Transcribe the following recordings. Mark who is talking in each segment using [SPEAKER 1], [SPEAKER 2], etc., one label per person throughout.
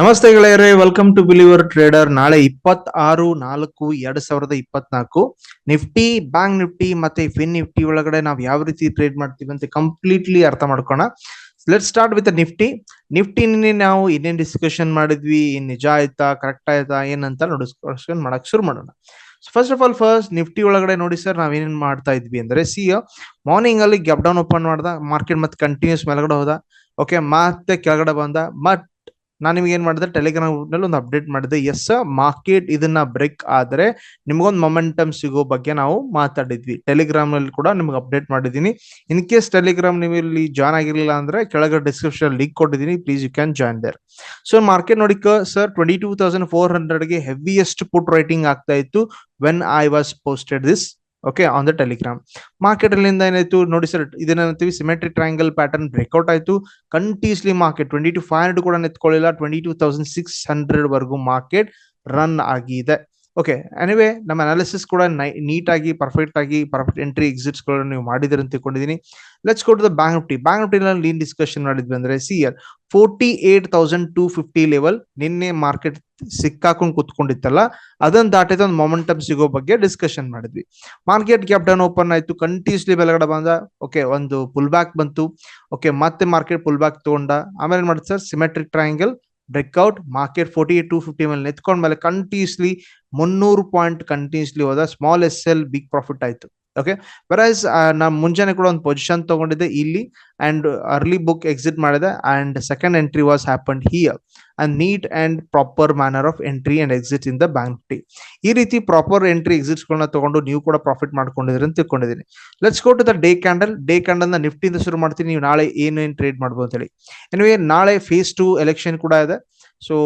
[SPEAKER 1] ನಮಸ್ತೆ ಗೆಳೆಯರೇ welcome to believer trader ನಾಳೆ ಇಪ್ಪತ್ತಾರು, ನಾಲ್ಕು, ಎರಡ್ ಸಾವಿರದ ಇಪ್ಪತ್ನಾಲ್ಕು. ನಿಫ್ಟಿ ಬ್ಯಾಂಕ್ ನಿಫ್ಟಿ ಮತ್ತೆ ಫಿನ್ ನಿಫ್ಟಿ ಒಳಗಡೆ ನಾವು ಯಾವ ರೀತಿ ಟ್ರೇಡ್ ಮಾಡ್ತೀವಿ ಅಂತ ಕಂಪ್ಲೀಟ್ಲಿ ಅರ್ಥ ಮಾಡ್ಕೋಣ let start with Nifty. Nifty ನಾವು ಇನ್ನೇನ್ ಡಿಸ್ಕಷನ್ ಮಾಡಿದ್ವಿ, ಏನ್ ನಿಜ ಆಯ್ತಾ ಕರೆಕ್ಟ್ ಆಯ್ತಾ ಏನಂತ ನೋಡ್ ಡಿಸ್ಕಷನ್ ಮಾಡಕ್ ಶುರು ಮಾಡೋಣ. First of all first Nifty ಒಳಗಡೆ ನೋಡಿ ಸರ್ ನಾವೇನೇನ್ ಮಾಡ್ತಾ ಇದ್ವಿ ಅಂದ್ರೆ ಸಿ ಮಾರ್ನಿಂಗ್ ಅಲ್ಲಿ ಗ್ಯಾಪ್ ಡೌನ್ ಓಪನ್ ಮಾಡ್ದ ಮಾರ್ಕೆಟ್ ಮತ್ತೆ ಕಂಟಿನ್ಯೂಸ್ ಮೇಲ್ಗಡೆ ಹೋದ. ಓಕೆ ಮತ್ತೆ ಕೆಳಗಡೆ ಬಂದ ಮತ್ ನಾನು ನಿಮ್ಗೆ ಏನ್ ಮಾಡಿದೆ? ಟೆಲಿಗ್ರಾಮ್ನಲ್ಲಿ ಒಂದು ಅಪ್ಡೇಟ್ ಮಾಡಿದೆ. ಎಸ್ ಮಾರ್ಕೆಟ್ ಇದನ್ನ ಬ್ರೇಕ್ ಆದ್ರೆ ನಿಮ್ಗೊಂದು ಮೊಮೆಂಟಮ್ ಸಿಗೋ ಬಗ್ಗೆ ನಾವು ಮಾತಾಡಿದ್ವಿ. ಟೆಲಿಗ್ರಾಮ್ನಲ್ಲಿ ಕೂಡ ನಿಮ್ಗೆ ಅಪ್ಡೇಟ್ ಮಾಡಿದೀನಿ ಇನ್ ಕೇಸ್ ಟೆಲಿಗ್ರಾಮ್ ನೀವು ಇಲ್ಲಿ ಜಾಯ್ನ್ ಆಗಿರಲಿಲ್ಲ ಅಂದ್ರೆ ಕೆಳಗೆ ಡಿಸ್ಕ್ರಿಪ್ಷನ್ ಲಿಂಕ್ ಕೊಟ್ಟಿದ್ದೀನಿ. Please you can join there so market ನೋಡಿ sir twenty two thousand four ಹಂಡ್ರೆಡ್ಗೆ heaviest put writing ಆಗ್ತಾ ಇತ್ತು when I was posted this okay on the Telegram market ಅಲ್ಲಿಂದ ಏನಾಯ್ತು? ನೋಡಿ ಸರ್ ಇದೇನಂತೀವಿ ಸಿಮೆಟ್ರಿಕ್ ಟ್ರಯಾಂಗಲ್ ಪ್ಯಾಟರ್ನ್ ಬ್ರೇಕ್ಔಟ್ ಆಯಿತು. Continuously market twenty two five hundred ಕೂಡ ನೆತ್ಕೊಳ್ಳಿಲ್ಲ twenty two thousand six hundred ವರೆಗೂ market run ಆಗಿದೆ. ಓಕೆ ಎನಿವೆ ನಮ್ಮ ಅನಾಲಿಸಿಸ್ ಕೂಡ ನೀಟ್ ಆಗಿ ಪರ್ಫೆಕ್ಟ್ ಆಗಿ ಪರ್ಫೆಕ್ಟ್ ಎಂಟ್ರಿ ಎಕ್ಸಿಟ್ಸ್ಗಳನ್ನು ನೀವು ಮಾಡಿದ್ರೆ ಅಂತ ತಿಳ್ಕೊಂಡಿದ್ದೀನಿ. Let's go to the bank Nifty bank Nifty ನಲ್ಲಿ ಲೀನ್ ಡಿಸ್ಕಷನ್ ಮಾಡಿದ್ವಿ ಅಂದ್ರೆ see our forty eight thousand two fifty level ನಿನ್ನೆ ಮಾರ್ಕೆಟ್ ಸಿಕ್ಕಾಕೊಂಡು ಕುತ್ಕೊಂಡಿತ್ತಲ್ಲ, ಅದನ್ನ ದಾಟಿದ ಒಂದು ಮೊಮೆಂಟಮ್ ಸಿಗೋ ಬಗ್ಗೆ ಡಿಸ್ಕಷನ್ ಮಾಡಿದ್ವಿ. ಮಾರ್ಕೆಟ್ ಗ್ಯಾಪ್ ಡೌನ್ ಓಪನ್ ಆಯ್ತು ಕಂಟಿನ್ಯೂಸ್ಲಿ ಬೆಳಗಡೆ ಬಂದ ಓಕೆ ಒಂದು ಪುಲ್ ಬ್ಯಾಕ್ ಬಂತು. ಓಕೆ ಮತ್ತೆ ಮಾರ್ಕೆಟ್ ಪುಲ್ ಬ್ಯಾಕ್ ತಗೊಂಡ. ಆಮೇಲೆ ಏನ್ ಮಾಡುತ್ತೆ sir symmetric triangle breakout market forty eight two fifty ಮೇಲೆ ನೆತ್ಕೊಂಡ್ ಮೇಲೆ ಕಂಟಿನ್ಯೂಸ್ಲಿ ಮುನ್ನೂರು ಪಾಯಿಂಟ್ ಕಂಟಿನ್ಯೂಸ್ಲಿ ಹೋದ small S L big profit ಆಯ್ತು. ಓಕೆ ಬರಾಸ್ ನಾ ಮುಂಜಾನೆ ಕೂಡ ಒಂದು ಪೊಸಿಷನ್ ತಗೊಂಡಿದ್ದೆ ಇಲ್ಲಿ ಅಂಡ್ ಅರ್ಲಿ ಬುಕ್ ಎಕ್ಸಿಟ್ ಮಾಡಿದೆ and second entry was happen here and neat and proper manner of entry and exit in the bank Nifty ಈ ರೀತಿ ಪ್ರಾಪರ್ ಎಂಟ್ರಿ ಎಕ್ಸಿಟ್ಸ್ ಗಳನ್ನ ತಗೊಂಡು ನೀವು ಕೂಡ ಪ್ರಾಫಿಟ್ ಮಾಡ್ಕೊಂಡಿದ್ರಿ ಅಂತ ತಿಳ್ಕೊಂಡಿದ್ದೀನಿ. Let's go to the day candle day ಕ್ಯಾಂಡಲ್ನ ನಿಫ್ಟಿಯಿಂದ ಶುರು ಮಾಡ್ತೀನಿ. ನೀವು ನಾಳೆ ಏನೇನು ಟ್ರೇಡ್ ಮಾಡ್ಬೋದು ಅಂತ ಹೇಳಿ. ಎನಿವೇ ನಾಳೆ ಫೇಸ್ ಟು ಎಲೆಕ್ಷನ್ ಕೂಡ ಇದೆ. So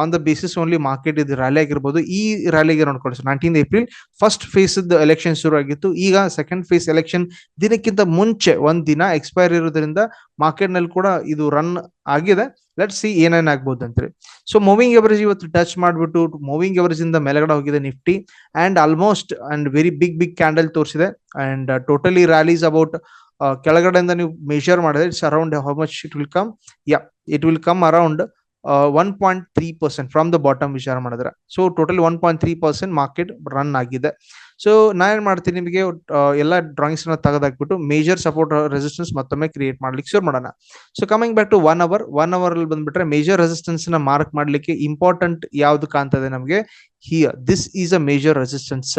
[SPEAKER 1] on the basis only market ಇದು ರ್ಯಾಲಿ ಆಗಿರ್ಬೋದು. ಈ ರ್ಯಾಲಿಗೆ ನೋಡ್ಕೊಳ್ಳಿ nineteen April first phase election ಶುರು ಆಗಿತ್ತು ಈಗ ಸೆಕೆಂಡ್ ಫೇಸ್ ಎಲೆಕ್ಷನ್ ದಿನಕ್ಕಿಂತ ಮುಂಚೆ, ಒಂದ್ ದಿನ ಎಕ್ಸ್ಪೈರ್ ಇರೋದ್ರಿಂದ ಮಾರ್ಕೆಟ್ನಲ್ಲಿ ಕೂಡ ಇದು ರನ್ ಆಗಿದೆ. ಲೆಟ್ ಸಿ ಏನೇನ್ ಆಗ್ಬೋದು ಅಂತೇಳಿ ಸೊ ಮೂವಿಂಗ್ ಎವರೇಜ್ ಇವತ್ತು ಟಚ್ ಮಾಡ್ಬಿಟ್ಟು ಮೂವಿಂಗ್ ಎವರೇಜ್ ಇಂದ ಮೇಲೆಗಡೆ ಹೋಗಿದೆ Nifty and almost and very big big candle ತೋರಿಸಿದೆ. ಅಂಡ್ ಟೋಟಲಿ ರ್ಯಾಲೀಸ್ ಅಬೌಟ್ ಕೆಳಗಡೆಯಿಂದ ನೀವು ಮೇಜರ್ ಮಾಡಿದ್ರೆ it's around how much it will come yeah it will come around one point three percent from the bottom ವಿಚಾರ ಮಾಡಿದ್ರೆ. So total one point three percent market run ಆಗಿದೆ. So ನಾನೇನ್ ಮಾಡ್ತೀನಿ ನಿಮಗೆ ಎಲ್ಲ ಡ್ರಾಯಿಂಗ್ಸ್ನ ತೆಗೆದಾಕ್ಬಿಟ್ಟು ಮೇಜರ್ ಸಪೋರ್ಟ್ ರೆಸಿಸ್ಟೆನ್ಸ್ ಮತ್ತೊಮ್ಮೆ ಕ್ರಿಯೇಟ್ ಮಾಡ್ಲಿಕ್ಕೆ ಶುರು ಮಾಡೋಣ. So coming back to one hour one hour ಅಲ್ಲಿ ಬಂದ್ಬಿಟ್ರೆ ಮೇಜರ್ ರೆಸಿಸ್ಟೆನ್ಸ್ನ ಮಾರ್ಕ್ ಮಾಡ್ಲಿಕ್ಕೆ ಇಂಪಾರ್ಟೆಂಟ್ ಯಾವ್ದು ಕಾಣ್ತದೆ ನಮಗೆ? Here this is a major resistance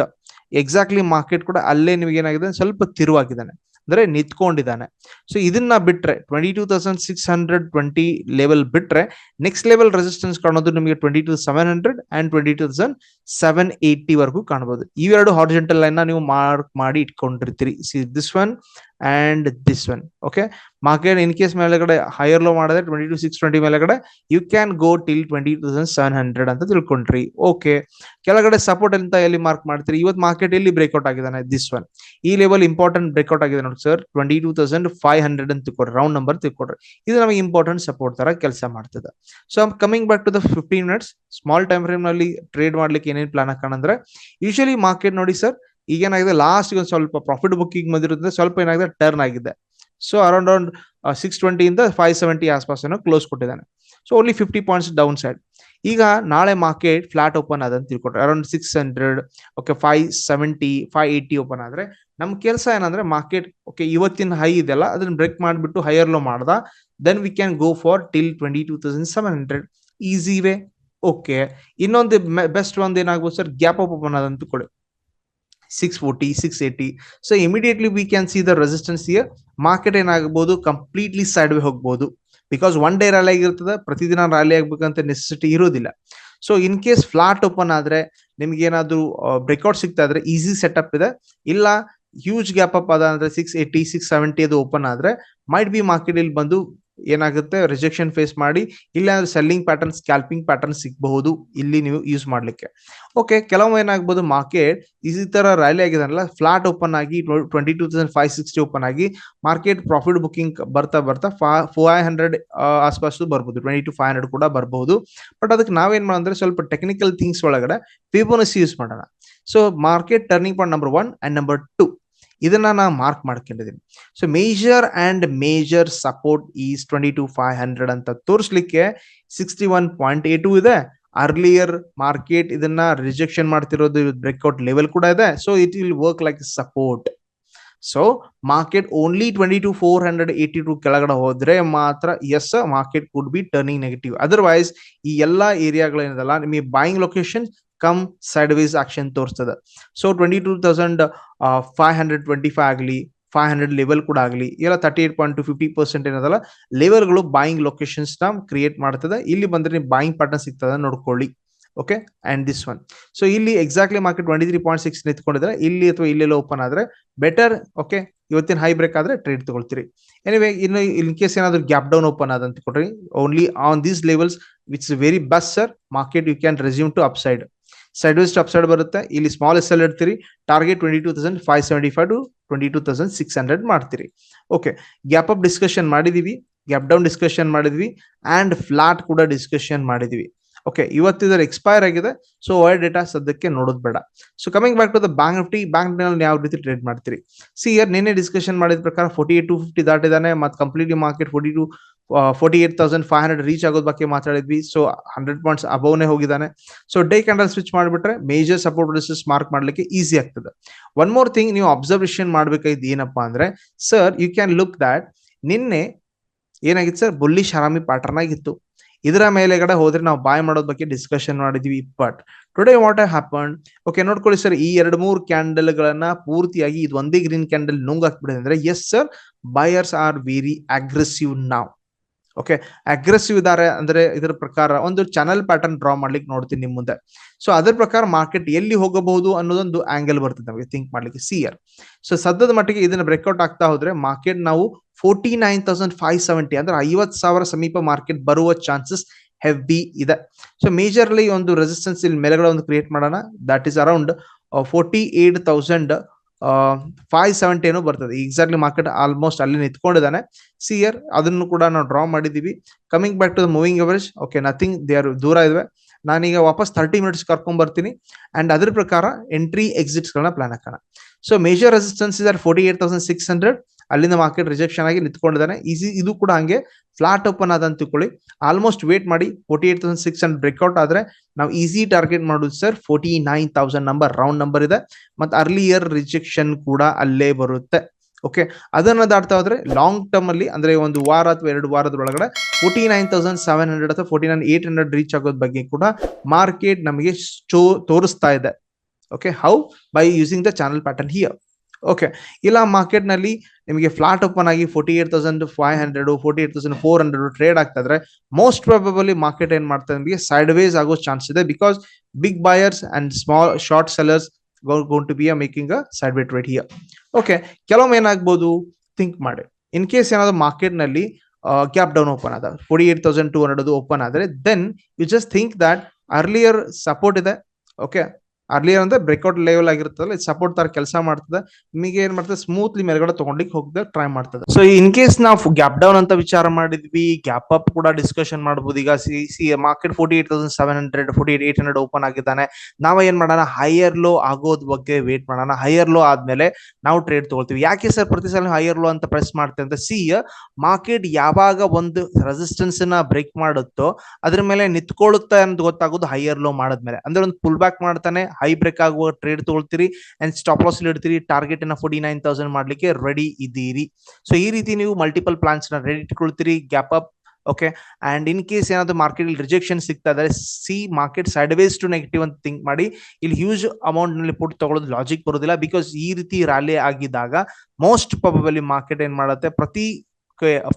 [SPEAKER 1] exactly market ಕೂಡ ಅಲ್ಲೇ ನಿಮಗೆ ಏನಾಗಿದೆ? ಸ್ವಲ್ಪ ತಿರುವಾಗಿದ್ದಾನೆ ಅಂದ್ರೆ ನಿಂತ್ಕೊಂಡಿದ್ದಾನೆ. ಸೊ ಇದನ್ನ ಬಿಟ್ರೆ twenty two thousand six hundred twenty level ಬಿಟ್ರೆ ನೆಕ್ಸ್ಟ್ ಲೆವೆಲ್ ರೆಸಿಸ್ಟೆನ್ಸ್ ಕಾಣೋದು ನಿಮಗೆ twenty two seven hundred and twenty two thousand seven eighty ವರೆಗೂ ಕಾಣಬಹುದು ಇವೆರಡು ಹಾರ್ಜೆಂಟಲ್ ಲೈನ್ ನೀವು ಮಾರ್ಕ್ ಮಾಡಿ ಇಟ್ಕೊಂಡಿರ್ತೀರಿ. See this one and this one okay market in case ಮೇಲೆಗಡೆ higher low ಮಾಡಿದ್ರೆ ಟ್ವೆಂಟಿ ಟು ಸಿಕ್ಸ್ ಟ್ವೆಂಟಿ ಮೇಲೆಗಡೆ you can go till twenty thousand seven hundred ಅಂತ ತಿಳ್ಕೊಂಡ್ರಿ ಓಕೆ ಕೆಳಗಡೆ ಸಪೋರ್ಟ್ ಅಂತ ಎಲ್ಲಿ ಮಾರ್ಕ್ ಮಾಡ್ತೀರಿ? ಇವತ್ತು ಮಾರ್ಕೆಟ್ ಎಲ್ಲಿ ಬ್ರೇಕ್ಔಟ್ ಆಗಿದ್ದಾನೆ? ದಿಸ್ ಒನ್ ಈ ಲೆವೆಲ್ ಇಂಪಾರ್ಟೆಂಟ್ ಬ್ರೇಕ್ಔಟ್ ಆಗಿದೆ ನೋಡಿ sir twenty two thousand five hundred ಅಂತ ತಿಳ್ಕೊಡ್ರಿ ರೌಂಡ್ ನಂಬರ್ ತಿಳ್ಕೊಡ್ರಿ. ಇದು ನಮಗೆ ಇಂಪಾರ್ಟೆಂಟ್ ಸಪೋರ್ಟ್ ತರ ಕೆಲಸ ಮಾಡ್ತದೆ. So coming back to the fifteen minutes small time ಫ್ರೇಮ್ನಲ್ಲಿ trade ಮಾಡ್ಲಿಕ್ಕೆ ಏನೇನು ಪ್ಲಾನ್ ಹಾಕೋಣಂದ್ರೆ ಯೂಶಲಿ ಮಾರ್ಕೆಟ್ ನೋಡಿ ಸರ್ ಈಗ ಏನಾಗಿದೆ ಲಾಸ್ಟ್ ಒಂದು ಸ್ವಲ್ಪ ಪ್ರಾಫಿಟ್ ಬುಕ್ಕಿಂಗ್ ಬಂದಿರೋದ್ರಿಂದ ಸ್ವಲ್ಪ ಏನಾಗಿದೆ ಟರ್ನ್ ಆಗಿದೆ. ಸೊ ಅರೌಂಡ್ ಅರೌಂಡ್ ಸಿಕ್ಸ್ ಟ್ವೆಂಟಿಯಿಂದ ಫೈವ್ ಸೆವೆಂಟಿ ಆಸ್ಪಾಸ್ ಏನೋ ಕ್ಲೋಸ್ ಕೊಟ್ಟಿದ್ದಾನೆ. So only fifty points down side ಈಗ ನಾಳೆ ಮಾರ್ಕೆಟ್ ಫ್ಲಾಟ್ ಓಪನ್ ಆದಂತ ತಿಳ್ಕೊಟ್ರೆ around six hundred okay five seventy five eighty open ಆದರೆ ನಮ್ಮ ಕೆಲಸ ಏನಂದ್ರೆ ಮಾರ್ಕೆಟ್ ಓಕೆ ಇವತ್ತಿನ ಹೈ ಇದೆಲ್ಲ ಅದನ್ನ ಬ್ರೇಕ್ ಮಾಡಿಬಿಟ್ಟು ಹೈಯರ್ ಲೋ ಮಾಡ್ದ then we can go far till twenty two thousand seven hundred easy way okay ಇನ್ನೊಂದು ಬೆಸ್ಟ್ ಒಂದು ಏನಾಗ್ಬೋದು ಸರ್ ಗ್ಯಾಪ್ ಅಪ್ ಓಪನ್ ಆದಂತ ಕೊಡಿ six forty six eighty so immediately we can see the resistance here market ಏನಾಗಬಹುದು completely side way ಹೋಗ್ಬೋದು. Because one day rally ಆಗಿರ್ತದೆ, ಪ್ರತಿದಿನ rally ಆಗ್ಬೇಕಂತ ನೆಸೆಸಿಟಿ ಇರೋದಿಲ್ಲ so in case flat open ಆದ್ರೆ, ನಿಮ್ಗೆ ಏನಾದ್ರು ಬ್ರೇಕ್ಔಟ್ ಸಿಗ್ತಾ ಇದ್ರೆ ಈಸಿ ಸೆಟಪ್ ಇದೆ. ಇಲ್ಲ ಹ್ಯೂಜ್ ಗ್ಯಾಪ್ ಅಪ್ ಅದ ಅಂದ್ರೆ ಸಿಕ್ಸ್ ಏಯ್ಟಿ ಸಿಕ್ಸ್ ಸೆವೆಂಟಿ ಅದು ಓಪನ್ ಆದ್ರೆ ಮೈಟ್ ಬಿ ಮಾರ್ಕೆಟ್ ಇಲ್ಲಿ ಬಂದು ಏನಾಗುತ್ತೆ? ರಿಜೆಕ್ಷನ್ ಫೇಸ್ ಮಾಡಿ, ಇಲ್ಲ ಸೆಲ್ಲಿಂಗ್ ಪ್ಯಾಟರ್ನ್ ಸ್ಕ್ಯಾಲ್ಪಿಂಗ್ ಪ್ಯಾಟರ್ನ್ ಸಿಗಬಹುದು ಇಲ್ಲಿ ನೀವು ಯೂಸ್ ಮಾಡ್ಲಿಕ್ಕೆ. ಓಕೆ ಕೆಲವೊಮ್ಮೆ ಏನಾಗ್ಬೋದು ಮಾರ್ಕೆಟ್ ಈ ತರ ರ್ಯಾಲಿ ಅಲ್ಲ ಫ್ಲಾಟ್ ಓಪನ್ ಆಗಿ twenty two thousand five sixty open ಆಗಿ ಮಾರ್ಕೆಟ್ ಪ್ರಾಫಿಟ್ ಬುಕಿಂಗ್ ಬರ್ತಾ ಬರ್ತಾ ಫೈವ್ ಹಂಡ್ರೆಡ್ ಆಸ್ಪಾಸ್ ಬರ್ಬೋದು ಟ್ವೆಂಟಿ ಟು ಫೈವ್ ಹಂಡ್ರೆಡ್ ಕೂಡ ಬರಬಹುದು ಬಟ್ ಅದಕ್ಕೆ ನಾವೇನ್ ಮಾಡೋದ್ರೆ ಸ್ವಲ್ಪ ಟೆಕ್ನಿಕಲ್ ಥಿಂಗ್ಸ್ ಒಳಗಡೆ ಫಿಬೋನಸಿ ಯೂಸ್ ಮಾಡೋಣ. So market turning point number one and number two ಇದನ್ನ ನಾನು ಮಾರ್ಕ್ ಮಾಡ್ಕೊಂಡಿದ್ದೀನಿ so major and major support is twenty two five hundred ಅಂತ ತೋರಿಸ್ಲಿಕ್ಕೆ sixty one point eight two ಇದೆ. ಅರ್ಲಿಯರ್ ಮಾರ್ಕೆಟ್ ಇದನ್ನ rejection ಮಾಡ್ತಿರೋದು breakout level ಕೂಡ ಇದೆ. So it will work like support so market only twenty two four hundred eighty two ಕೆಳಗಡೆ ಹೋದ್ರೆ ಮಾತ್ರ S market could be turning negative otherwise ಈ ಎಲ್ಲಾ ಏರಿಯಾಗಳೇನಿದಲ್ಲ ನಿಮಗೆ buying location come side wise action ತೋರಿಸ್ತದೆ. So twenty two thousand five hundred twenty five ಆಗಲಿ five hundred level ಕೂಡ ಆಗಲಿ ಎಲ್ಲ thirty eight point two fifty percent ಏನದಲ್ಲ ಲೆವೆಲ್ಗಳು ಬಾಯಿಂಗ್ ಲೊಕೇಶನ್ಸ್ನ ಕ್ರಿಯೇಟ್ ಮಾಡ್ತದೆ. ಇಲ್ಲಿ ಬಂದ್ರೆ ನೀವು ಬಾಯಿಂಗ್ ಪಾರ್ಟ್ನರ್ ಸಿಗ್ತದೆ ನೋಡ್ಕೊಳ್ಳಿ. Okay and this one so ಇಲ್ಲಿ exactly market twenty three point six ನಿಂತ್ಕೊಂಡಿದ್ರೆ ಇಲ್ಲಿ ಅಥವಾ ಇಲ್ಲೆಲ್ಲ ಓಪನ್ ಆದ್ರೆ ಬೆಟರ್ ಓಕೆ ಇವತ್ತಿನ ಹೈ ಬ್ರೇಕ್ ಆದ್ರೆ ಟ್ರೇಡ್ ತಗೊಳ್ತೀರಿ. ಎನಿವೆ ಇನ್ನು ಇನ್ ಕೇಸ್ ಏನಾದ್ರು ಗ್ಯಾಪ್ ಡೌನ್ ಓಪನ್ ಆದಂತ ಕೊಡ್ರಿ. Only on these levels which very best sir market you can resume to upside side wrist up side ಬರುತ್ತೆ. ಇಲ್ಲಿ small S L ಇಡ್ತೀರಿ. Target twenty two thousand five seventy five to twenty two thousand six hundred ಮಾಡ್ತೀರಿ. Okay gap up discussion ಮಾಡಿದೀವಿ. Gap down discussion ಮಾಡಿದ್ವಿ. And flat ಕೂಡ discussion ಮಾಡಿದ್ವಿ. Okay ಇವತ್ತಿದ್ರ expire ಆಗಿದೆ. So wide data ಸದ್ಯಕ್ಕೆ ನೋಡೋದು ಬೇಡ. So coming back to the bank Nifty ಬ್ಯಾಂಕ್ನಲ್ಲಿ ಯಾವ ರೀತಿ ಟ್ರೇಡ್ ಮಾಡ್ತೀರಿ? ಸಿ ಇಯರ್ ನಿನ್ನೆ ಡಿಸ್ಕಷನ್ ಮಾಡಿದ ಪ್ರಕಾರ ಫೋರ್ಟಿ ಏಟ್ ಟು ಫಿಫ್ಟಿ ದಾಟಿದಾನೆ. ಮತ್ತೆ completely market forty two forty eight thousand five hundred reach ಆಗೋದ್ ಬಗ್ಗೆ ಮಾತಾಡಿದ್ವಿ. ಸೊ ಹಂಡ್ರೆಡ್ ಪಾಯಿಂಟ್ಸ್ ಅಬೌವ್ನೇ ಹೋಗಿದ್ದಾನೆ. ಸೊ ಡೇ ಕ್ಯಾಂಡಲ್ ಸ್ವಿಚ್ ಮಾಡಿಬಿಟ್ರೆ ಮೇಜರ್ ಸಪೋರ್ಟ್ ರಿಸಸ್ ಮಾರ್ಕ್ ಮಾಡ್ಲಿಕ್ಕೆ ಈಸಿ ಆಗ್ತದೆ. ಒನ್ ಮೋರ್ ಥಿಂಗ್ ನೀವು ಅಬ್ಸರ್ವೇಷನ್ ಮಾಡ್ಬೇಕಾಗಿದ್ದು ಏನಪ್ಪಾ ಅಂದ್ರೆ sir you can look that ನಿನ್ನೆ ಏನಾಗಿತ್ತು ಸರ್ ಬುಲ್ಲಿಶ್ ಹರಾಮಿ ಪ್ಯಾಟರ್ನ್ ಆಗಿತ್ತು. ಇದರ ಮೇಲೆಗಡೆ ಹೋದ್ರೆ ನಾವು ಬಾಯ್ ಮಾಡೋದ್ ಬಗ್ಗೆ ಡಿಸ್ಕಷನ್ ಮಾಡಿದ್ವಿ but today what happen okay ನೋಡ್ಕೊಳ್ಳಿ ಸರ್ ಈ ಎರಡು ಮೂರು ಕ್ಯಾಂಡಲ್ ಗಳನ್ನ ಪೂರ್ತಿಯಾಗಿ ಇದು ಒಂದೇ ಗ್ರೀನ್ ಕ್ಯಾಂಡಲ್ ನುಂಗ್ ಹಾಕ್ಬಿಡಿದೆ ಅಂದ್ರೆ yes sir buyers are very aggressive ನಾವ್ ಓಕೆ ಅಗ್ರೆಸಿವ್ ಇದಾರೆ ಅಂದ್ರೆ ಇದರ ಪ್ರಕಾರ ಒಂದು ಚಾನಲ್ ಪ್ಯಾಟರ್ನ್ ಡ್ರಾ ಮಾಡ್ಲಿಕ್ಕೆ ನೋಡ್ತೀನಿ ನಿಮ್ ಮುಂದೆ. ಸೊ ಅದ್ರ ಪ್ರಕಾರ ಮಾರ್ಕೆಟ್ ಎಲ್ಲಿ ಹೋಗಬಹುದು ಅನ್ನೋದೊಂದು ಆಂಗಲ್ ಬರ್ತದೆ ನಮಗೆ ಥಿಂಕ್ ಮಾಡ್ಲಿಕ್ಕೆ. ಸಿಯರ್ ಸೊ ಸದ್ಯದ ಮಟ್ಟಿಗೆ ಇದನ್ನ ಬ್ರೇಕ್ಔಟ್ ಆಗ್ತಾ ಹೋದ್ರೆ ಮಾರ್ಕೆಟ್ ನಾವು forty nine thousand five seventy ಅಂದ್ರೆ ಐವತ್ ಸಾವಿರ ಸಮೀಪ ಮಾರ್ಕೆಟ್ ಬರುವ ಚಾನ್ಸಸ್ ಹೆವಿ ಇದೆ. ಸೊ ಮೇಜರ್ಲಿ ಒಂದು ರೆಸಿಸ್ಟೆನ್ಸ್ ಇಲ್ಲಿ ಮೇಲೆಗಳ ಒಂದು ಕ್ರಿಯೇಟ್ ಮಾಡೋಣ. That is around forty eight thousand five seventy ಏನೋ ಬರ್ತದೆ. ಎಕ್ಸಾಕ್ಟ್ಲಿ ಮಾರ್ಕೆಟ್ ಆಲ್ಮೋಸ್ಟ್ ಅಲ್ಲಿ ನಿಂತ್ಕೊಂಡಿದ್ದಾನೆ. ಸಿಯರ್ ಅದನ್ನು ಕೂಡ ನಾವು ಡ್ರಾ ಮಾಡಿದ್ದೀವಿ. Coming back to the moving average okay nothing they are ದೂರ ಇದಾವೆ. ನಾನೀಗ ವಾಪಸ್ ತರ್ಟಿ ಮಿನಿಟ್ಸ್ ಕರ್ಕೊಂಡ್ ಬರ್ತೀನಿ ಅಂಡ್ ಅದ್ರ ಪ್ರಕಾರ ಎಂಟ್ರಿ ಎಕ್ಸಿಟ್ಸ್ ಗಳನ್ನ ಪ್ಲಾನ್ ಹಾಕೋಣ. So major resistance are forty eight thousand six hundred ಅಲ್ಲಿಂದ ಮಾರ್ಕೆಟ್ ರಿಜೆಕ್ಷನ್ ಆಗಿ ನಿಂತ್ಕೊಂಡಿದ್ದಾನೆ. ಈಸಿ ಇದು ಕೂಡ ಹಂಗೆ ಫ್ಲಾಟ್ ಓಪನ್ ಆದ ಅಂತ ತಿಳ್ಕೊಳ್ಳಿ. ಆಲ್ಮೋಸ್ಟ್ ವೇಟ್ ಮಾಡಿ forty eight thousand six hundred breakout ಆದ್ರೆ ನಾವು ಈಸಿ ಟಾರ್ಗೆಟ್ ಮಾಡೋದು sir forty nine thousand number round number ಇದೆ. ಮತ್ತೆ ಅರ್ಲಿಯರ್ ರಿಜೆಕ್ಷನ್ ಕೂಡ ಅಲ್ಲೇ ಬರುತ್ತೆ. ಓಕೆ ಅದನ್ನ ದಾಟ್ತಾ ಹೋದ್ರೆ ಲಾಂಗ್ ಟರ್ಮ್ ಅಲ್ಲಿ ಅಂದ್ರೆ ಒಂದು ವಾರ ಅಥವಾ ಎರಡು ವಾರದ ಒಳಗಡೆ forty nine thousand seven hundred ಅಥವಾ forty nine eight hundred reach ಆಗೋದ್ ಬಗ್ಗೆ ಕೂಡ ಮಾರ್ಕೆಟ್ ನಮಗೆ ತೋರಿಸ್ತಾ ಇದೆ. Okay how by using the channel pattern here okay ಇಲ್ಲ ಮಾರ್ಕೆಟ್ನಲ್ಲಿ ನಿಮಗೆ ಫ್ಲಾಟ್ ಓಪನ್ ಆಗಿ forty eight thousand five hundred forty eight thousand four hundred trade ಆಗ್ತಾ ಇದ್ರೆ ಮೋಸ್ಟ್ ಪ್ರಾಬಬಲಿ ಮಾರ್ಕೆಟ್ ಏನ್ ಮಾಡ್ತಾರೆ ನಿಮಗೆ ಸೈಡ್ ವೇಸ್ ಆಗೋ ಚಾನ್ಸ್ ಇದೆ because big buyers and small short sellers gone to be uh making uh sideway trade here okay ಕೆಲವೊಮ್ಮೆ ಏನಾಗ್ಬೋದು? Think ಮಾಡಿ. ಇನ್ ಕೇಸ್ ಏನಾದ್ರು ಮಾರ್ಕೆಟ್ನಲ್ಲಿ ಗ್ಯಾಪ್ ಡೌನ್ ಓಪನ್ ಆದ forty eight thousand two hundred open ಆದರೆ then you just think that earlier support ಇದೆ. Okay earlier ಅಂದ್ರೆ breakout level ಆಗಿರ್ತದಲ್ಲ ಸಪೋರ್ಟ್ ತರ ಕೆಲಸ ಮಾಡ್ತದೆ. ನಿಮಗೆ ಏನ್ ಮಾಡ್ತದೆ ಸ್ಮೂತ್ಲಿ ಮೇಲ್ಗಡೆ ತಗೊಂಡಿಕ್ ಹೋಗದೆ ಟ್ರೈ ಮಾಡ್ತದೆ. ಸೊ ಇನ್ ಕೇಸ್ ನಾವು ಗ್ಯಾಪ್ ಡೌನ್ ಅಂತ ವಿಚಾರ ಮಾಡಿದ್ವಿ ಗ್ಯಾಪ್ ಅಪ್ ಕೂಡ ಡಿಸ್ಕಷನ್ ಮಾಡಬಹುದು ಈಗ see see market forty eight thousand seven hundred forty eight eight hundred open ಆಗಿದ್ದಾನೆ. ನಾವ ಏನ್ ಮಾಡೋಣ ಹೈಯರ್ ಲೋ ಆಗೋದ್ ಬಗ್ಗೆ ವೇಟ್ ಮಾಡೋಣ. ಹೈಯರ್ ಲೋ ಆದ್ಮೇಲೆ ನಾವು ಟ್ರೇಡ್ ತಗೊಳ್ತೀವಿ. ಯಾಕೆ ಸರ್ ಪ್ರತಿ ಸಲ ಹೈಯರ್ ಲೋ ಅಂತ ಪ್ರೆಸ್ ಮಾಡ್ತೇವೆ ಅಂತ? ಸಿ ಮಾರ್ಕೆಟ್ ಯಾವಾಗ ಒಂದು ರೆಸಿಸ್ಟೆನ್ಸ್ನ ಬ್ರೇಕ್ ಮಾಡುತ್ತೋ, ಅದ್ರ ಮೇಲೆ ನಿಂತ್ಕೊಳ್ಳುತ್ತೆ ಅಂತ ಗೊತ್ತಾಗೋದು ಹೈಯರ್ ಲೋ ಮಾಡಿದ್ಮೇಲೆ. ಅಂದ್ರೆ ಒಂದು ಪುಲ್ ಬ್ಯಾಕ್ ಮಾಡ್ತಾನೆ ಹೈ ಬ್ರೇಕ್ ಆಗುವ ಟ್ರೇಡ್ ತಗೊಳ್ತೀರಿ ಅಂಡ್ ಸ್ಟಾಪ್ ಲಾಸ್ ಇಡ್ತೀರಿ. ಟಾರ್ಗೆಟ್ ಅನ್ನ ಫೋರ್ಟಿ ನೈನ್ ತೌಸಂಡ್ ಮಾಡ್ಲಿಕ್ಕೆ ರೆಡಿ ಇದ್ದೀರಿ. ಸೊ ಈ ರೀತಿ ನೀವು ಮಲ್ಟಿಪಲ್ ಪ್ಲಾನ್ಸ್ನ ready ಇಟ್ಕೊಳ್ತೀರಿ. Gap up okay and in case ಏನಾದ್ರು ಮಾರ್ಕೆಟ್ ರಿಜೆಕ್ಷನ್ ಸಿಗ್ತಾ ಇದ್ರೆ see market sideways to negative ಅಂತ ಥಿಂಕ್ ಮಾಡಿ. ಇಲ್ಲಿ ಹ್ಯೂಜ್ ಅಮೌಂಟ್ನಲ್ಲಿ ಪುಟ್ ತಗೊಳ್ಳೋದು ಲಾಜಿಕ್ ಬರೋದಿಲ್ಲ. ಬಿಕಾಸ್ ಈ ರೀತಿ ರ್ಯಾಲಿ ಆಗಿದ್ದಾಗ ಮೋಸ್ಟ್ ಪ್ರಾಬಬಲಿ ಮಾರ್ಕೆಟ್ ಏನ್ ಮಾಡುತ್ತೆ? ಪ್ರತಿ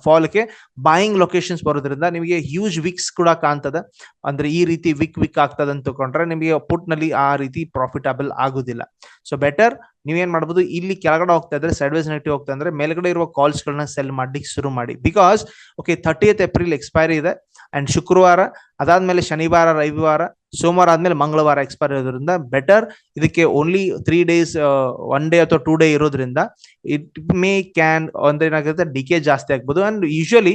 [SPEAKER 1] ಫಾಲ್ಗೆ ಬಾಯಿಂಗ್ ಲೊಕೇಶನ್ಸ್ ಬರೋದ್ರಿಂದ ನಿಮಗೆ ಹ್ಯೂಜ್ ವಿಕ್ಸ್ ಕೂಡ ಕಾಣ್ತದೆ. ಅಂದ್ರೆ ಈ ರೀತಿ ವಿಕ್ ವಿಕ್ ಆಗ್ತದೆ ಅಂತ ತಗೊಂಡ್ರೆ ನಿಮಗೆ ಪುಟ್ನಲ್ಲಿ ಆ ರೀತಿ ಪ್ರಾಫಿಟಬಲ್ ಆಗುದಿಲ್ಲ. ಸೊ ಬೆಟರ್ ನೀವೇನ್ ಮಾಡ್ಬೋದು, ಇಲ್ಲಿ ಕೆಳಗಡೆ ಹೋಗ್ತಾ ಇದ್ರೆ ಸೈಡ್ ವೈಸ್ ನೆಗೆಟಿವ್ ಹೋಗ್ತಾ ಅಂದ್ರೆ ಮೇಲ್ಗಡೆ ಇರುವ ಕಾಲ್ಸ್ ಗಳನ್ನ ಸೆಲ್ ಮಾಡ್ಲಿಕ್ಕೆ ಶುರು ಮಾಡಿ. Because okay thirtieth April expiry ಇದೆ ಅಂಡ್ ಶುಕ್ರವಾರ, ಅದಾದ್ಮೇಲೆ ಶನಿವಾರ, ರವಿವಾರ ಸೋಮವಾರ ಆದ್ಮೇಲೆ ಮಂಗಳವಾರ ಎಕ್ಸ್ಪೈರ್ ಇರೋದ್ರಿಂದ ಬೆಟರ್ ಇದಕ್ಕೆ only three days one day ಅಥವಾ ಟೂ ಡೇ ಇರೋದ್ರಿಂದ ಇಟ್ ಮೇ ಕ್ಯಾನ್ ಅಂದ್ರೆ ಏನಾಗುತ್ತೆ ಡಿಕೆ ಜಾಸ್ತಿ ಆಗ್ಬೋದು. ಅಂಡ್ ಯೂಶಲಿ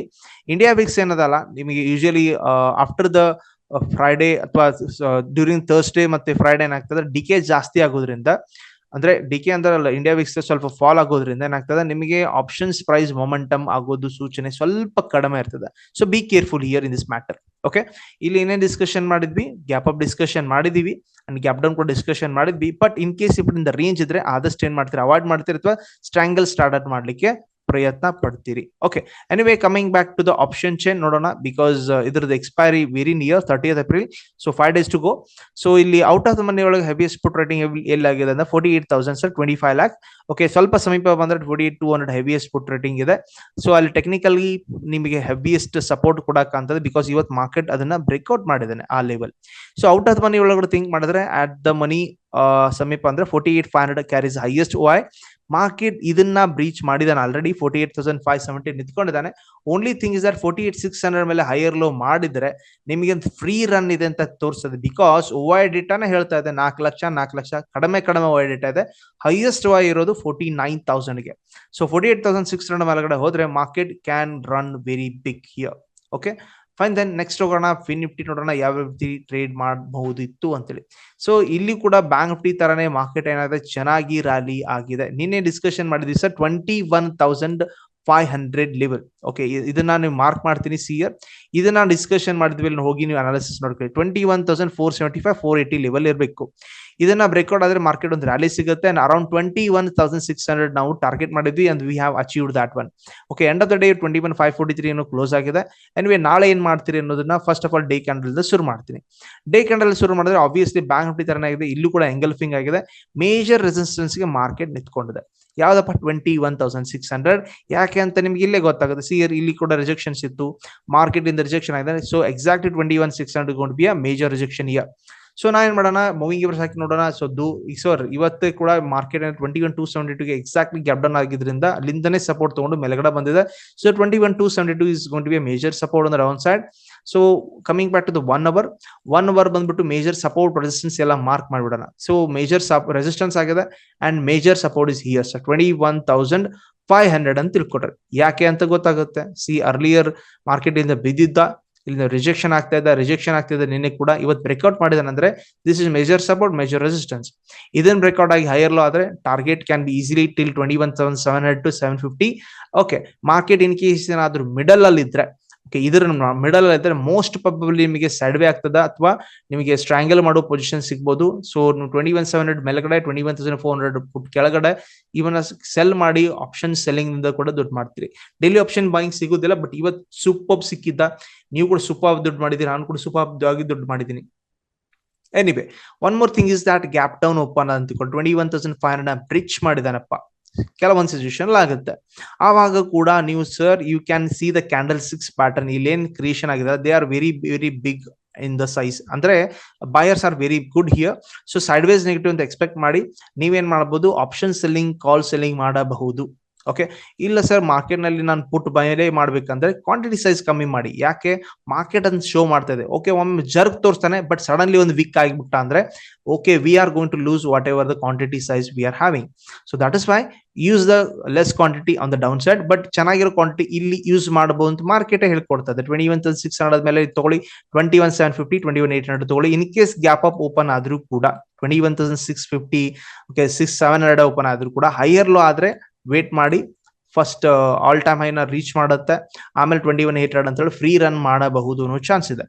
[SPEAKER 1] ಇಂಡಿಯಾ ವಿಕ್ಸ್ ಏನದಲ್ಲ, ನಿಮಗೆ ಯೂಶಲಿ ಆಫ್ಟರ್ ದ ಫ್ರೈಡೇ ಅಥವಾ ಡ್ಯೂರಿಂಗ್ ಥರ್ಸ್ಡೇ ಮತ್ತೆ ಫ್ರೈಡೇ ಏನಾಗ್ತದೆ ಡಿಕೆ ಜಾಸ್ತಿ ಆಗೋದ್ರಿಂದ ಅಂದ್ರೆ ಡಿ ಕೆ ಅಂದ್ರೆ ಇಂಡಿಯಾ ವಿಕ್ಸ್ ಸ್ವಲ್ಪ ಫಾಲ್ ಆಗೋದ್ರಿಂದ ಏನಾಗ್ತದೆ? ನಿಮಗೆ ಆಪ್ಷನ್ಸ್ ಪ್ರೈಸ್ ಮೊಮೆಂಟಮ್ ಆಗೋದು ಸೂಚನೆ ಸ್ವಲ್ಪ ಕಡಿಮೆ ಇರ್ತದೆ. So be careful here in this matter okay ಇಲ್ಲಿ ಏನೇನು ಡಿಸ್ಕಷನ್ ಮಾಡಿದ್ವಿ? ಗ್ಯಾಪ್ ಅಪ್ ಡಿಸ್ಕಷನ್ ಮಾಡಿದೀವಿ. ಅಂಡ್ ಗ್ಯಾಪ್ ಡೌನ್ ಕೂಡ ಡಿಸ್ಕಷನ್ ಮಾಡಿದ್ವಿ. ಬಟ್ ಇನ್ ಕೇಸ್ ಇಂದ ರೇಂಜ್ ಇದ್ರೆ ಆದಷ್ಟು ಏನ್ ಮಾಡ್ತೀರಾ? ಅವಾಯ್ಡ್ ಮಾಡ್ತೀರಾ? ಅಥವಾ ಸ್ಟ್ರಾಂಗಲ್ ಸ್ಟಾರ್ಟ್ ಮಾಡ್ಲಿಕ್ಕೆ? ಪ್ರಯತ್ನ ಪಡ್ತೀರಿ. Okay anyway coming back to the option chain ನೋಡೋಣ ಬಿಕಾಸ್ ಇದ್ರದ್ದು expiry very near thirtieth April so five days to go so ಇಲ್ಲಿ ಔಟ್ ಆಫ್ ದ ಮನಿ ಒಳಗೆ ಹೆವಿಯಸ್ಟ್ ಪುಟ್ ರೇಟಿಂಗ್ ಎಲ್ಲಾಗಿದೆ ಅಂದ್ರೆ forty eight thousand sir twenty five lakh okay ಸ್ವಲ್ಪ ಸಮೀಪ ಬಂದ್ರೆ forty eight two hundred heaviest put writing ಇದೆ. So ಅಲ್ಲಿ technically ನಿಮಗೆ ಹೆವಿಯೆಸ್ಟ್ ಸಪೋರ್ಟ್ ಕೊಡಕ್ಕಂತದ್ದು ಬಿಕಾಸ್ ಇವತ್ತು ಮಾರ್ಕೆಟ್ ಅದನ್ನ ಬ್ರೇಕ್ಔಟ್ ಮಾಡಿದ್ದಾನೆ ಆ level so out of money ಒಳಗಡೆ ಥಿಂಕ್ ಮಾಡಿದ್ರೆ ಅಟ್ ದ ಮನಿ ಸಮೀಪ ಅಂದ್ರೆ forty eight five hundred carries highest I market ಇದನ್ನ ಬ್ರೀಚ್ ಮಾಡಿದಾನೆ already forty eight thousand five seventy ನಿಂತ್ಕೊಂಡಿದ್ದಾನೆ. Only thing is that forty eight six hundred ಮೇಲೆ higher low ಮಾಡಿದ್ರೆ ನಿಮಗೆ ಒಂದು ಫ್ರೀ ರನ್ ಇದೆ ಅಂತ ತೋರಿಸ್ತದೆ. ಬಿಕಾಸ್ ಓ ಐ ಡೇಟಾನೇ ಹೇಳ್ತಾ ಇದೆ, ನಾಲ್ಕು ಲಕ್ಷ ನಾಲ್ಕು ಲಕ್ಷ, ಕಡಿಮೆ ಕಡಿಮೆ ಓ ಐ ಡೇಟಾ ಇದೆ. ಹೈಯೆಸ್ಟ್ ಓ ಇರೋದು forty nine ತೌಸಂಡ್ಗೆ so forty eight thousand six hundred ಮೇಲ್ಗಡೆ ಹೋದ್ರೆ market can run very big here okay fine then next ಹೋಗೋಣ ಫಿನ್ ನಿಫ್ಟಿ ನೋಡೋಣ, ಯಾವ ರೀತಿ ಟ್ರೇಡ್ ಮಾಡಬಹುದಿತ್ತು ಅಂತೇಳಿ. ಸೊ ಇಲ್ಲಿ ಕೂಡ ಬ್ಯಾಂಕ್ ನಿಫ್ಟಿ ತರನೇ ಮಾರ್ಕೆಟ್ ಏನಾದ್ರೆ ಚೆನ್ನಾಗಿ ರ್ಯಾಲಿ ಆಗಿದೆ. ನಿನ್ನೆ ಡಿಸ್ಕಷನ್ ಮಾಡಿದ್ವಿ sir twenty one thousand five hundred level okay ಇದನ್ನ ನೀವು ಮಾರ್ಕ್ ಮಾಡ್ತೀನಿ ಸಿ ಇಯರ್ ಇದನ್ನ ಡಿಸ್ಕಷನ್ ಮಾಡಿದ್ವಿ ಹೋಗಿ ನೀವು ಅನಾಲಿಸಿಸ್ ನೋಡ್ಕೊಳ್ಳಿ. Twenty one thousand four seventy five four eighty level ಇರಬೇಕು. ಇದನ್ನ ಬ್ರೇಕ್ಔಟ್ ಆದ್ರೆ ಮಾರ್ಕೆಟ್ ಒಂದು ರ್ಯಾಲಿ ಸಿಗುತ್ತೆ and around twenty one thousand six hundred ನಾವು ಟಾರ್ಗೆಟ್ ಮಾಡಿದ್ವಿ and we have achieved that one okay end of the day twenty one five forty three close ಆಗಿದೆ. Anyway ನಾಳೆ ಏನ್ ಮಾಡ್ತೀರಿ ಅನ್ನೋದನ್ನ first of all day candle ಶುರು ಮಾಡ್ತೀನಿ. Day candle ಶುರು ಮಾಡಿದ್ರೆ ಆಬ್ವಿಯಸ್ಲಿ ಬ್ಯಾಂಕ್ ನಿಫ್ಟಿ ತರನೇ ಆಗಿದೆ. ಇಲ್ಲೂ ಕೂಡ ಎಂಗಲ್ಫಿಂಗ್ ಆಗಿದೆ. ಮೇಜರ್ ರೆಸಿಸ್ಟೆನ್ಸ್ಗೆ ಮಾರ್ಕೆಟ್ ನಿಂತ್ಕೊಂಡಿದೆ. ಯಾವ್ದಪ್ಪ? Twenty one thousand six hundred ಯಾಕೆ ಅಂತ ನಿಮ್ಗೆ ಇಲ್ಲೇ ಗೊತ್ತಾಗುತ್ತೆ. ಸಿ ಇಲ್ಲಿ ಕೂಡ ರಿಜೆಕ್ಷನ್ಸ್ ಇತ್ತು. ಮಾರ್ಕೆಟ್ ಇಂದ ರಿಜೆಕ್ಷನ್ ಆಗಿದೆ. So exactly twenty one six hundred gonna be uh major rejection here so ನಾ ಏನ್ ಮಾಡೋಣ? ಮೂವಿಂಗ್ ಇವರ್ಸ್ ಹಾಕಿ ನೋಡೋಣ. ಸೊ ದು ಸರ್, ಇವತ್ತೇ ಕೂಡ market twenty one two seventy ಟೂಗೆ exactly gap down ಆಗಿದ್ರಿಂದ ಅಲ್ಲಿಂದನೇ ಸಪೋರ್ಟ್ ತಗೊಂಡು ಮೇಲ್ಗಡೆ ಬಂದಿದೆ. So twenty one two seventy two is gonna be major support ಅಂದ್ರೆ down side so coming back to the one hour one hour ಬಂದ್ಬಿಟ್ಟು major support resistance ಎಲ್ಲ mark ಮಾಡಿಬಿಡೋಣ. So major resistance ಆಗಿದೆ and major support is here sir twenty one thousand five hundred ಅಂತ ತಿಳ್ಕೊಟ್ರೆ. ಯಾಕೆ ಅಂತ ಗೊತ್ತಾಗುತ್ತೆ? ಸಿ ಅರ್ಲಿಯರ್ ಮಾರ್ಕೆಟ್ ಇಂದ ಬಿದ್ದಿದ್ದ ಇಲ್ಲಿಂದ ರಿಜೆಕ್ಷನ್ ಆಗ್ತಾ ಇದೆ ರಿಜೆಕ್ಷನ್ ಆಗ್ತಾ ಇದೆ, ನಿನ್ನೆ ಕೂಡ ಇವತ್ತು breakout ಮಾಡಿದಾನಂದ್ರೆ this is major support major resistance ಇದನ್ನ ಬ್ರೇಕ್ಔಟ್ ಆಗಿ ಹೈಯರ್ ಲೋ ಆದ್ರೆ target can be easily till twenty one seven seven hundred to seven fifty okay market in case ಏನಾದ್ರೂ ಮಿಡಲ್ ಅಲ್ಲಿ ಇದ್ರೆ ಓಕೆ ಇದ್ರ ಮಿಡಲ್ ಇದ್ರೆ ಮೋಸ್ಟ್ ಪ್ರಾಬಬ್ಲಿ ನಿಮಗೆ ಸೈಡ್ವೇ ಆಗ್ತದ ಅಥವಾ ನಿಮಗೆ ಸ್ಟ್ರಾಂಗಲ್ ಮಾಡೋ ಪೊಸಿಷನ್ ಸಿಗ್ಬೋದು. So twenty one seven hundred ಮೇಲ್ಗಡೆ twenty one thousand four hundred put ಕೆಳಗಡೆ ಇವನ್ ಸೆಲ್ ಮಾಡಿ ಆಪ್ಷನ್ ಸೆಲ್ಲಿಂಗ್ನಿಂದ ಕೂಡ ದುಡ್ಡು ಮಾಡ್ತೀರಿ. ಡೈಲಿ ಆಪ್ಷನ್ ಬಾಯಿಂಗ್ ಸಿಗೋದಿಲ್ಲ ಬಟ್ ಇವತ್ತು ಸೂಪರ್ ಸಿಕ್ಕಿದ್ದ. ನೀವು ಕೂಡ ಸೂಪರ್ ದುಡ್ಡು ಮಾಡಿದ್ದೀರಿ, ನಾನು ಕೂಡ ಸೂಪರ್ ಆಗಿ ದುಡ್ಡು ಮಾಡಿದ್ದೀನಿ. Anyway one more thing is that gap down open ಅಂತ twenty one thousand five hundred breach ಮಾಡಿದಾನಪ್ಪ. ಕೆಲವೊಂದು ಸಿಚುವೇಶನ್ ಆಗುತ್ತೆ ಆವಾಗ ಕೂಡ ನೀವು, sir you can see the candle six pattern ಇಲ್ಲೇನ್ ಕ್ರಿಯೇಷನ್ ಆಗಿದೆ they are very very big in the size ಅಂದ್ರೆ buyers are very good here so sideways negative ಅಂತ expect ಮಾಡಿ, ನೀವೇನ್ ಮಾಡಬಹುದು ಆಪ್ಷನ್ ಸೆಲ್ಲಿಂಗ್ ಕಾಲ್ ಸೆಲ್ಲಿಂಗ್ ಮಾಡಬಹುದು. ಓಕೆ ಇಲ್ಲ sir ಮಾರ್ಕೆಟ್ನಲ್ಲಿ ನಾನು ಪುಟ್ ಬಯಲೇ ಮಾಡ್ಬೇಕಂದ್ರೆ ಕ್ವಾಂಟಿಟಿ ಸೈಜ್ ಕಮ್ಮಿ ಮಾಡಿ. ಯಾಕೆ? ಮಾರ್ಕೆಟ್ ಅನ್ನು ಶೋ ಮಾಡ್ತಾ ಇದೆ. ಓಕೆ ಒಮ್ಮೆ ಜರ್ಗ್ ತೋರಿಸ್ತಾನೆ ಬಟ್ ಸಡನ್ಲಿ ಒಂದು ವೀಕ್ ಆಗಿಬಿಟ್ಟ ಅಂದ್ರೆ okay we are going to lose whatever the quantity size we are having so that is why use the less quantity on the down side but ಚೆನ್ನಾಗಿರೋ quantity ಇಲ್ಲಿ use ಮಾಡಬಹುದು ಅಂತ market ಹೇಳ್ಕೊಡ್ತದೆ twenty one thousand six hundred ಮೇಲೆ ತಗೊಳ್ಳಿ twenty one seven fifty twenty one eight hundred ತಗೊಳ್ಳಿ. In case gap up open ಆದ್ರೂ ಕೂಡ twenty one thousand six fifty okay six seven hundred open ಆದ್ರೂ ಕೂಡ ಹೈಯರ್ ಲೋ ಆದ್ರೆ wait ಮಾಡಿ first all time ಹೈನ ರೀಚ್ ಮಾಡುತ್ತೆ. ಆಮೇಲೆ ಟ್ವೆಂಟಿ ಒನ್ ಏಟ್ ಅಂತ ಹೇಳಿ ಫ್ರೀ ರನ್ ಮಾಡಬಹುದು ಅನ್ನೋ ಚಾನ್ಸ್ ಇದೆ.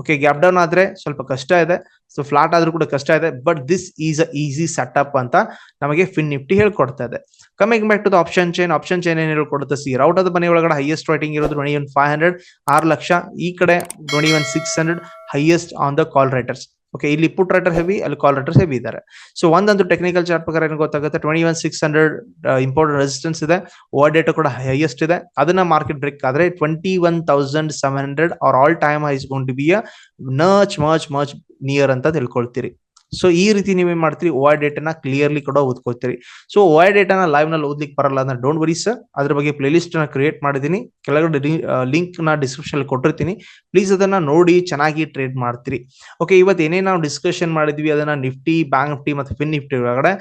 [SPEAKER 1] ಓಕೆ ಗ್ಯಾಪ್ ಡೌನ್ ಆದ್ರೆ ಸ್ವಲ್ಪ ಕಷ್ಟ ಇದೆ. ಸೊ ಫ್ಲಾಟ್ ಆದ್ರೂ ಕೂಡ ಕಷ್ಟ ಇದೆ. But this is uh easy setup ಅಂತ ನಮಗೆ ಫಿನ್ ನಿಫ್ಟಿ ಹೇಳ್ಕೊಡ್ತಾ ಇದೆ. Coming back to the option chain option chain ಏನ್ ಹೇಳ್ಕೊಡುತ್ತೆ ಸಿ ರೌಟ್ ಆದ ಮನೆ ಒಳಗಡೆ ಹೈಯೆಸ್ಟ್ ರೈಟಿಂಗ್ ಇರೋದು ಟ್ವೆಂಟಿ ಒನ್ ಫೈವ್ ಹಂಡ್ರೆಡ್ ಆರು ಲಕ್ಷ. ಈ ಕಡೆ twenty one six hundred highest on the call writers okay ಇಲ್ಲಿ ಪುಟ್ ರೈಟರ್ ಹೆವಿ ಅಲ್ಲಿ ಕಾಲ್ ರೈಟರ್ಸ್ ಹೆವಿ ಇದ್ದಾರೆ. ಸೊ ಒಂದಂತೂ ಟೆಕ್ನಿಕಲ್ ಚಾರ್ಟ್ ಪ್ರಕಾರ ಏನು ಗೊತ್ತಾಗುತ್ತೆ? Twenty one six hundred important resistance ಇದೆ. ಓವರ್ ಡೇಟಾ ಕೂಡ ಹೈಯೆಸ್ಟ್ ಇದೆ. ಅದನ್ನ ಮಾರ್ಕೆಟ್ ಬ್ರೇಕ್ ಆದ್ರೆ twenty one thousand seven hundred are all time highs gone to be uh much much near ಅಂತ ತಿಳ್ಕೊಳ್ತೀರಿ. ಸೊ ಈ ರೀತಿ ನೀವೇನ್ ಮಾಡ್ತೀರಿ? ಓ ಡೇಟನ ಕ್ಲಿಯರ್ಲಿ ಕೂಡ ಓದ್ಕೋತೀರಿ ಸೊ ವಾಯ್ ಡೇಟಾನ ಲೈವ್ನಲ್ಲಿ ಓದ್ಲಿಕ್ಕೆ ಬರಲ್ಲ ಅಂದ್ರೆ ಡೋಂಟ್ ವರಿ ಸರ್ ಅದ್ರ ಬಗ್ಗೆ ಪ್ಲೇ ಲಿಸ್ಟ್ನ ಕ್ರಿಯೇಟ್ ಮಾಡಿದೀನಿ ಕೆಳಗಡೆ ಲಿಂಕ್ನ ಡಿಸ್ಕ್ರಿಪ್ಷನ್ ಕೊಟ್ಟಿರ್ತೀನಿ. ಪ್ಲೀಸ್ ಅದನ್ನ ನೋಡಿ ಚೆನ್ನಾಗಿ ಟ್ರೇಡ್ ಮಾಡ್ತೀರಿ. ಓಕೆ ಇವತ್ತು ಏನೇ ನಾವು ಡಿಸ್ಕಷನ್ ಮಾಡಿದ್ವಿ? ಅದನ್ನ ನಿಫ್ಟಿ ಬ್ಯಾಂಕ್ ನಿಫ್ಟಿ ಮತ್ತು ಫಿನ್ ನಿಫ್ಟಿ ಒಳಗಡೆ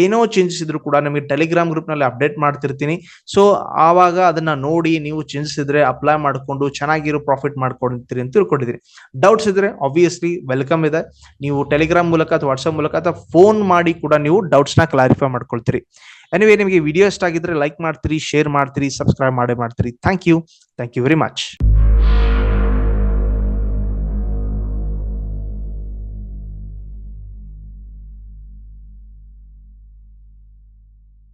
[SPEAKER 1] ಏನೋ ಚೇಂಜಸ್ ಇದ್ರು ಕೂಡ ನಮಗೆ ಟೆಲಿಗ್ರಾಮ್ ಗ್ರೂಪ್ನಲ್ಲಿ ಅಪ್ಡೇಟ್ ಮಾಡ್ತಿರ್ತೀನಿ. ಸೊ ಆವಾಗ ಅದನ್ನ ನೋಡಿ ನೀವು ಚೇಂಜಸ್ ಇದ್ರೆ ಅಪ್ಲೈ ಮಾಡಿಕೊಂಡು ಚೆನ್ನಾಗಿರೋ ಪ್ರಾಫಿಟ್ ಮಾಡ್ಕೊಂಡಿರ್ತೀರಿ ಅಂತ ತಿಳ್ಕೊಂಡಿದ್ದೀರಿ ಡೌಟ್ಸ್ ಇದ್ರೆ ಆಬ್ವಿಯಸ್ಲಿ ವೆಲ್ಕಮ್ ಇದೆ. ನೀವು ಟೆಲಿಗ್ರಾಮ್ ಮೂಲಕ ಅಥವಾ ವಾಟ್ಸಪ್ ಮೂಲಕ ಅಥವಾ ಫೋನ್ ಮಾಡಿ ಕೂಡ ನೀವು ಡೌಟ್ಸ್ನ ಕ್ಲಾರಿಫೈ ಮಾಡ್ಕೊಳ್ತೀರಿ. ಎನಿವೇ ನಿಮಗೆ ವಿಡಿಯೋ ಇಷ್ಟ ಆಗಿದ್ರೆ ಲೈಕ್ ಮಾಡ್ತೀರಿ ಶೇರ್ ಮಾಡ್ತೀರಿ ಸಬ್ಸ್ಕ್ರೈಬ್ ಮಾಡೇ ಮಾಡ್ತೀರಿ. Thank you thank you very much